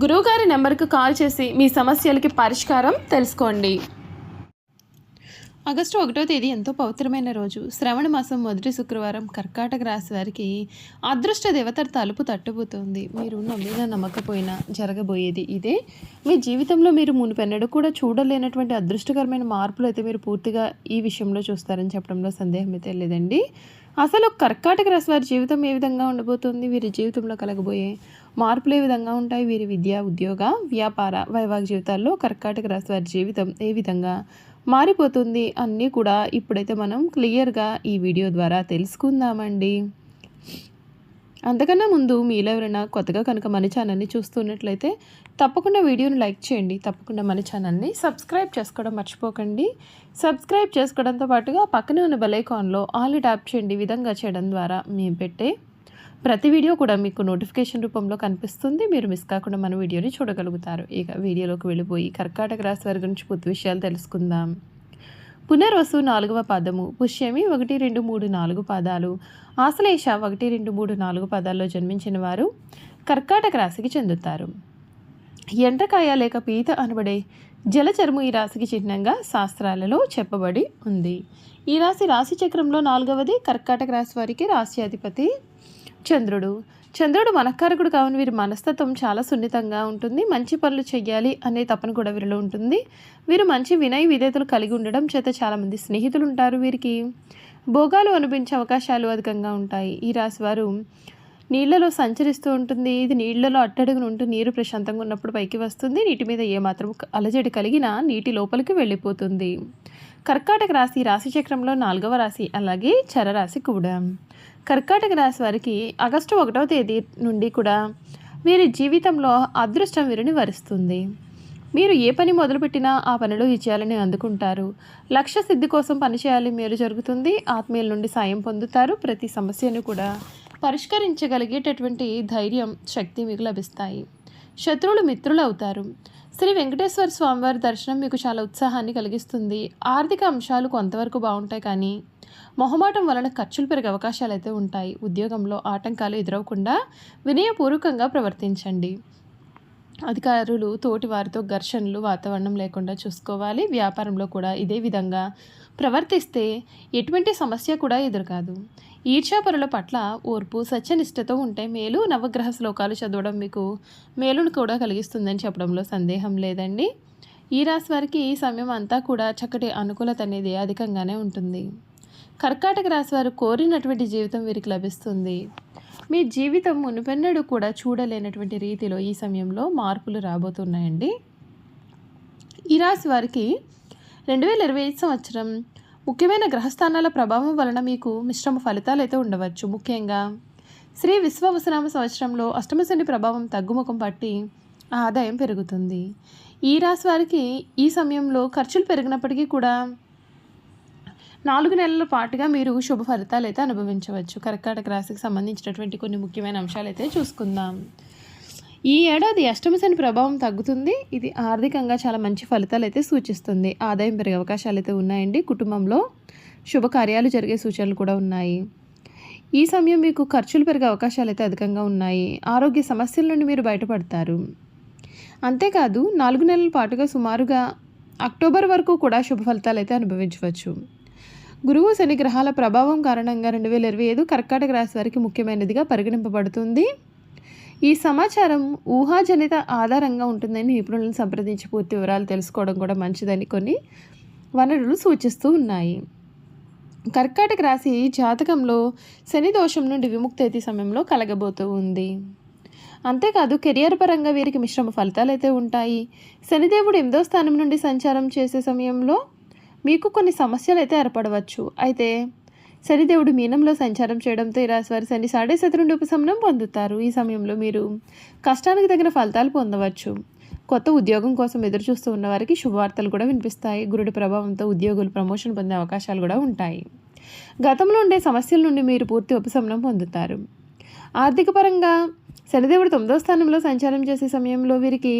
గురువుగారి నెంబర్కు కాల్ చేసి మీ సమస్యలకి పరిష్కారం తెలుసుకోండి. ఆగస్టు ఒకటో తేదీ ఎంతో పవిత్రమైన రోజు. శ్రవణ మాసం మొదటి శుక్రవారం కర్కాటక రాశి వారికి అదృష్ట దేవత తలుపు తట్టుబోతోంది. మీరు నమ్మినా నమ్మకపోయినా జరగబోయేది ఇదే. మీ జీవితంలో మీరు మునిపెన్నడూ కూడా చూడలేనటువంటి అదృష్టకరమైన మార్పులు అయితే మీరు పూర్తిగా ఈ విషయంలో చూస్తారని చెప్పడంలో సందేహం అయితే లేదండి. అసలు కర్కాటక రాశి వారి జీవితం ఏ విధంగా ఉండబోతుంది? వీరి జీవితంలో కలగబోయే మార్పులు ఏ విధంగా ఉంటాయి వీరి విద్య ఉద్యోగ వ్యాపార వైవాహిక జీవితాల్లో కర్కాటక రాశి వారి జీవితం ఏ విధంగా మారిపోతుంది అన్నీ కూడా ఇప్పుడైతే మనం క్లియర్గా ఈ వీడియో ద్వారా తెలుసుకుందామండి. అంతకన్నా ముందు మీలో ఎవరైనా కొత్తగా కనుక మన ఛానల్ని చూస్తున్నట్లయితే తప్పకుండా వీడియోని లైక్ చేయండి. తప్పకుండా మన ఛానల్ని సబ్స్క్రైబ్ చేసుకోవడం మర్చిపోకండి. సబ్స్క్రైబ్ చేసుకోవడంతో పాటుగా పక్కనే ఉన్న బెలైకాన్లో ఆల్ ట్యాప్ చేయండి. విధంగా చేయడం ద్వారా మేము పెట్టే ప్రతి వీడియో కూడా మీకు నోటిఫికేషన్ రూపంలో కనిపిస్తుంది. మీరు మిస్ కాకుండా మన వీడియోని చూడగలుగుతారు. ఇక వీడియోలోకి వెళ్ళిపోయి కర్కాటక రాశి వారి గురించి పూర్తి విషయాలు తెలుసుకుందాం. పునర్వసు నాలుగవ పాదము. పుష్యమి ఒకటి రెండు మూడు నాలుగు పాదాలు. ఆశ్లేష ఒకటి రెండు మూడు నాలుగు పాదాల్లో జన్మించిన వారు కర్కాటక రాశికి చెందుతారు. ఎండ్రకాయ లేక పీత అనబడే జలచర్ము ఈ రాశికి చిహ్నంగా శాస్త్రాలలో చెప్పబడి ఉంది. ఈ రాశి రాశి చక్రంలో నాలుగవది కర్కాటక రాశి వారికి రాశ్యాధిపతి చంద్రుడు. చంద్రుడు మనకారకుడు కావున వీరి మనస్తత్వం చాలా సున్నితంగా ఉంటుంది. మంచి పనులు చెయ్యాలి అనే తపన కూడా వీరిలో ఉంటుంది. వీరు మంచి వినయ విధేతలు కలిగి ఉండడం చేత చాలామంది స్నేహితులు ఉంటారు వీరికి. భోగాలు అనిపించే అవకాశాలు అధికంగా ఉంటాయి. ఈ రాశి వారు నీళ్ళలో సంచరిస్తూ ఉంటుంది. ఇది నీళ్ళలో అట్టడుగున ఉంటూ నీరు ప్రశాంతంగా ఉన్నప్పుడు పైకి వస్తుంది. నీటి మీద ఏమాత్రం అలజడి కలిగినా నీటి లోపలికి వెళ్ళిపోతుంది. కర్కాటక రాశి రాశి చక్రంలో నాలుగవ రాశి అలాగే చరరాశి కూడా. కర్కాటక రాశి వారికి ఆగస్టు ఒకటవ తేదీ నుండి కూడా వీరి జీవితంలో అదృష్టం వీరిని వరిస్తుంది. మీరు ఏ పని మొదలుపెట్టినా ఆ పనిలో విజయాలని అందుకుంటారు. లక్ష్య సిద్ధి కోసం పనిచేయాలి మేలు జరుగుతుంది. ఆత్మీయుల నుండి సాయం పొందుతారు. ప్రతి సమస్యను కూడా పరిష్కరించగలిగేటటువంటి ధైర్యం శక్తి మీకు లభిస్తాయి. శత్రువులు మిత్రులు అవుతారు శ్రీ వెంకటేశ్వర స్వామివారి దర్శనం మీకు చాలా ఉత్సాహాన్ని కలిగిస్తుంది. ఆర్థిక అంశాలు కొంతవరకు బాగుంటాయి కానీ మొహమాటం వలన ఖర్చులు పెరిగే అవకాశాలు అయితే ఉంటాయి. ఉద్యోగంలో ఆటంకాలు ఎదురవకుండా వినయపూర్వకంగా ప్రవర్తించండి. అధికారులు తోటి వారితో ఘర్షణలు వాతావరణం లేకుండా చూసుకోవాలి. వ్యాపారంలో కూడా ఇదే విధంగా ప్రవర్తిస్తే ఎటువంటి సమస్య కూడా ఎదురుకాదు. ఈర్ష్యాపరుల పట్ల ఓర్పు సత్యనిష్టతో ఉంటే మేలు. నవగ్రహ శ్లోకాలు చదవడం మీకు మేలును కూడా కలిగిస్తుందని చెప్పడంలో సందేహం లేదండి. ఈ రాశి వారికి ఈ సమయం అంతా కూడా చక్కటి అనుకూలత అనేది అధికంగానే ఉంటుంది. కర్కాటక రాశి వారు కోరినటువంటి జీవితం వీరికి లభిస్తుంది. మీ జీవితం మునుపెన్నడూ కూడా చూడలేనటువంటి రీతిలో ఈ సమయంలో మార్పులు రాబోతున్నాయండి. ఈ రాశి వారికి రెండు వేల ఇరవై ఐదు సంవత్సరం ముఖ్యమైన గ్రహస్థానాల ప్రభావం వలన మీకు మిశ్రమ ఫలితాలు అయితే ఉండవచ్చు. ముఖ్యంగా శ్రీ విశ్వవసనామ సంవత్సరంలో అష్టమశని ప్రభావం తగ్గుముఖం పట్టి ఆదాయం పెరుగుతుంది. ఈ రాశి వారికి ఈ సమయంలో ఖర్చులు పెరిగినప్పటికీ కూడా నాలుగు నెలల పాటుగా మీరు శుభ ఫలితాలు అయితే అనుభవించవచ్చు. కర్కాటక రాశికి సంబంధించినటువంటి కొన్ని ముఖ్యమైన అంశాలు అయితే చూసుకుందాం. ఈ ఏడాది అష్టమ శని ప్రభావం తగ్గుతుంది. ఇది ఆర్థికంగా చాలా మంచి ఫలితాలు అయితే సూచిస్తుంది. ఆదాయం పెరిగే అవకాశాలు అయితే ఉన్నాయండి. కుటుంబంలో శుభకార్యాలు జరిగే సూచనలు కూడా ఉన్నాయి. ఈ సమయం మీకు ఖర్చులు పెరిగే అవకాశాలు అయితే అధికంగా ఉన్నాయి. ఆరోగ్య సమస్యల నుండి మీరు బయటపడతారు. అంతేకాదు నాలుగు నెలల పాటుగా సుమారుగా అక్టోబర్ వరకు కూడా శుభ ఫలితాలు అయితే అనుభవించవచ్చు. గురువు శని గ్రహాల ప్రభావం కారణంగా రెండు వేల ఇరవై ఐదు కర్కాటక రాశి వారికి ముఖ్యమైనదిగా పరిగణింపబడుతుంది. ఈ సమాచారం ఊహాజనిత ఆధారంగా ఉంటుందని నిపుణులను సంప్రదించి పూర్తి వివరాలు తెలుసుకోవడం కూడా మంచిదని కొన్ని వనరులు సూచిస్తూ ఉన్నాయి. కర్కాటక రాశి జాతకంలో శని దోషం నుండి విముక్తి అయితే సమయంలో కలగబోతూ ఉంది. అంతేకాదు కెరియర్ పరంగా వీరికి మిశ్రమ ఫలితాలు అయితే ఉంటాయి. శనిదేవుడు ఎనిమిదో స్థానం నుండి సంచారం చేసే సమయంలో మీకు కొన్ని సమస్యలు అయితే ఏర్పడవచ్చు. అయితే శనిదేవుడు మీనంలో సంచారం చేయడంతో ఈ వారి శని సాడే శత నుండి ఉపశమనం పొందుతారు. ఈ సమయంలో మీరు కష్టానికి తగిన ఫలితాలు పొందవచ్చు. కొత్త ఉద్యోగం కోసం ఎదురు చూస్తూ ఉన్న వారికి శుభవార్తలు కూడా వినిపిస్తాయి. గురుడి ప్రభావంతో ఉద్యోగులు ప్రమోషన్ పొందే అవకాశాలు కూడా ఉంటాయి. గతంలో ఉండే సమస్యల నుండి మీరు పూర్తి ఉపశమనం పొందుతారు. ఆర్థిక పరంగా శనిదేవుడు తొమ్మిదో స్థానంలో సంచారం చేసే సమయంలో వీరికి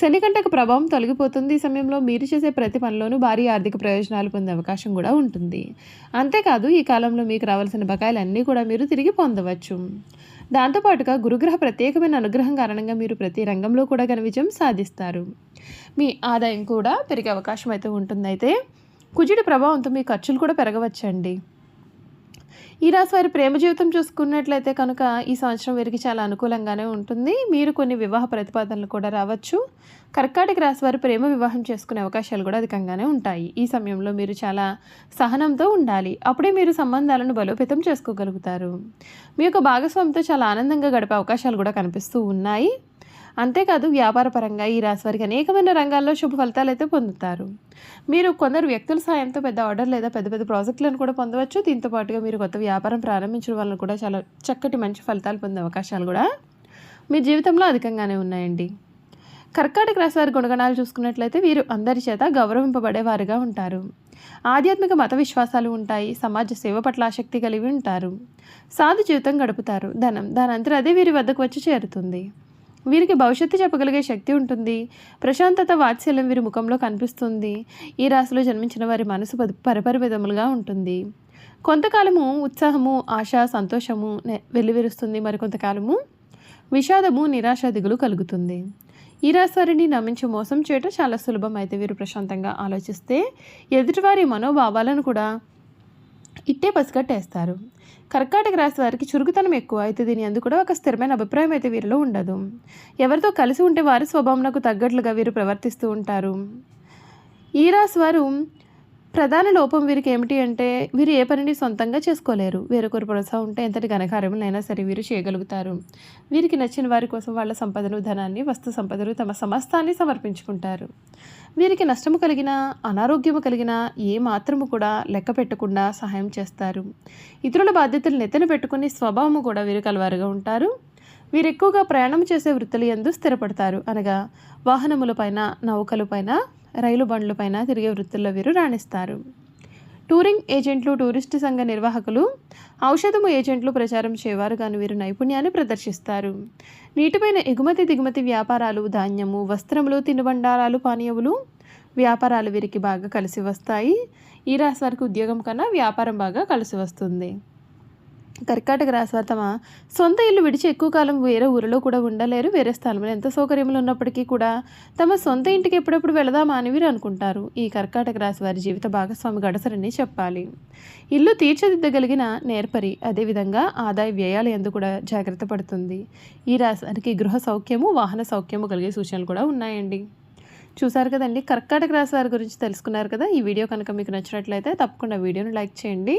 శని ప్రభావం తొలగిపోతుంది. ఈ సమయంలో మీరు చేసే ప్రతి పనిలోనూ భారీ ఆర్థిక ప్రయోజనాలు పొందే అవకాశం కూడా ఉంటుంది. అంతేకాదు ఈ కాలంలో మీకు రావాల్సిన బకాయిలన్నీ కూడా మీరు తిరిగి పొందవచ్చు. దాంతోపాటుగా గురుగ్రహ ప్రత్యేకమైన అనుగ్రహం కారణంగా మీరు ప్రతి రంగంలో కూడా ఘన విజయం సాధిస్తారు. మీ ఆదాయం కూడా పెరిగే అవకాశం అయితే ఉంటుంది అయితే కుజుడి ప్రభావంతో మీ ఖర్చులు కూడా పెరగవచ్చండి. ఈ రాశి వారి ప్రేమ జీవితం చూసుకున్నట్లయితే కనుక ఈ సంవత్సరం వీరికి చాలా అనుకూలంగానే ఉంటుంది. మీరు కొన్ని వివాహ ప్రతిపాదనలు కూడా రావచ్చు. కర్కాటక రాశి వారు ప్రేమ వివాహం చేసుకునే అవకాశాలు కూడా అధికంగానే ఉంటాయి. ఈ సమయంలో మీరు చాలా సహనంతో ఉండాలి. అప్పుడే మీరు సంబంధాలను బలోపేతం చేసుకోగలుగుతారు. మీ యొక్క భాగస్వామితో చాలా ఆనందంగా గడిపే అవకాశాలు కూడా కనిపిస్తూ ఉన్నాయి. అంతేకాదు వ్యాపారపరంగా ఈ రాశి వారికి అనేకమైన రంగాల్లో శుభ ఫలితాలు అయితే పొందుతారు. మీరు కొందరు వ్యక్తుల సాయంతో పెద్ద ఆర్డర్ లేదా పెద్ద పెద్ద ప్రాజెక్టులను కూడా పొందవచ్చు. దీంతో పాటుగా మీరు కొత్త వ్యాపారం ప్రారంభించడం వలన కూడా చాలా చక్కటి మంచి ఫలితాలు పొందే అవకాశాలు కూడా మీ జీవితంలో అధికంగానే ఉన్నాయండి. కర్కాటక రాశి వారి గుణగణాలు చూసుకున్నట్లయితే వీరు అందరి చేత గౌరవింపబడేవారుగా ఉంటారు. ఆధ్యాత్మిక మత విశ్వాసాలు ఉంటాయి. సమాజ సేవ పట్ల ఆసక్తి కలిగి ఉంటారు. సాధు జీవితం గడుపుతారు. ధనం దానంతరం అదే వీరి వద్దకు వచ్చి చేరుతుంది. వీరికి భవిష్యత్తు చెప్పగలిగే శక్తి ఉంటుంది. ప్రశాంతత వాత్సల్యం వీరి ముఖంలో కనిపిస్తుంది. ఈ రాశిలో జన్మించిన వారి మనసు పరి- విధములుగా ఉంటుంది. కొంతకాలము ఉత్సాహము ఆశ సంతోషము వెల్లివిరుస్తుంది. మరి మరికొంతకాలము విషాదము నిరాశ దిగులు కలుగుతుంది. ఈ రాశి వారిని నమ్మించి మోసం చేయటం చాలా సులభం. అయితే వీరు ప్రశాంతంగా ఆలోచిస్తే ఎదుటివారి మనోభావాలను కూడా ఇట్టే పసిగట్టేస్తారు. కర్కాటక రాశి వారికి చురుకుతనం ఎక్కువ అయితే దీని అందుకు కూడా ఒక స్థిరమైన అభిప్రాయం అయితే వీరిలో ఉండదు. ఎవరితో కలిసి ఉంటే వారి స్వభావంకు తగ్గట్లుగా వీరు ప్రవర్తిస్తూ ఉంటారు. ఈ రాశి వారు ప్రధాన లోపం వీరికి ఏమిటి అంటే వీరు ఏ పనిని సొంతంగా చేసుకోలేరు. వేరొకరు ప్రోత్సాహం ఉంటే ఎంతటి ఘనకార్యములైనా సరే వీరు చేయగలుగుతారు. వీరికి నచ్చిన వారి కోసం వాళ్ళ సంపదను ధనాన్ని వస్తు సంపదలు తమ సమస్తాన్ని సమర్పించుకుంటారు. వీరికి నష్టము కలిగిన అనారోగ్యము కలిగిన ఏ మాత్రము కూడా లెక్క పెట్టకుండా సహాయం చేస్తారు. ఇతరుల బాధ్యతలు నెత్తన పెట్టుకుని స్వభావము కూడా వీరు కలవారుగా ఉంటారు. వీరు ఎక్కువగా ప్రయాణం చేసే వృత్తులు ఎందు స్థిరపడతారు. అనగా వాహనములపైన నౌకలపైన రైలు బండ్లపైన తిరిగే వృత్తుల్లో వీరు రాణిస్తారు. టూరింగ్ ఏజెంట్లు టూరిస్టు సంఘ నిర్వాహకులు ఔషధము ఏజెంట్లు ప్రచారం చేయవారు కానీ వీరు నైపుణ్యాన్ని ప్రదర్శిస్తారు. నీటిపైన ఎగుమతి దిగుమతి వ్యాపారాలు ధాన్యము వస్త్రములు తినుబండారాలు పానీయములు వ్యాపారాలు వీరికి బాగా కలిసి వస్తాయి. ఈ రాశి వారికి ఉద్యోగం కన్నా వ్యాపారం బాగా కలిసి వస్తుంది. కర్కాటక రాశి వారు తమ సొంత ఇల్లు విడిచి ఎక్కువ కాలం వేరే ఊరిలో కూడా ఉండలేరు వేరే స్థలంలో. ఎంత సౌకర్యములు ఉన్నప్పటికీ కూడా తమ సొంత ఇంటికి ఎప్పుడప్పుడు వెళదామా అని వీరు అనుకుంటారు. ఈ కర్కాటక రాశి వారి జీవిత భాగస్వామి గడసరని చెప్పాలి. ఇల్లు తీర్చిదిద్దగలిగిన నేర్పరి అదేవిధంగా ఆదాయ వ్యయాలు ఎందు కూడా జాగ్రత్త పడుతుంది. ఈ రాశి వారికి గృహ సౌఖ్యము వాహన సౌఖ్యము కలిగే సూచనలు కూడా ఉన్నాయండి. చూసారు కదండి? కర్కాటక రాశి వారి గురించి తెలుసుకున్నారు కదా? ఈ వీడియో కనుక మీకు నచ్చినట్లయితే తప్పకుండా వీడియోను లైక్ చేయండి.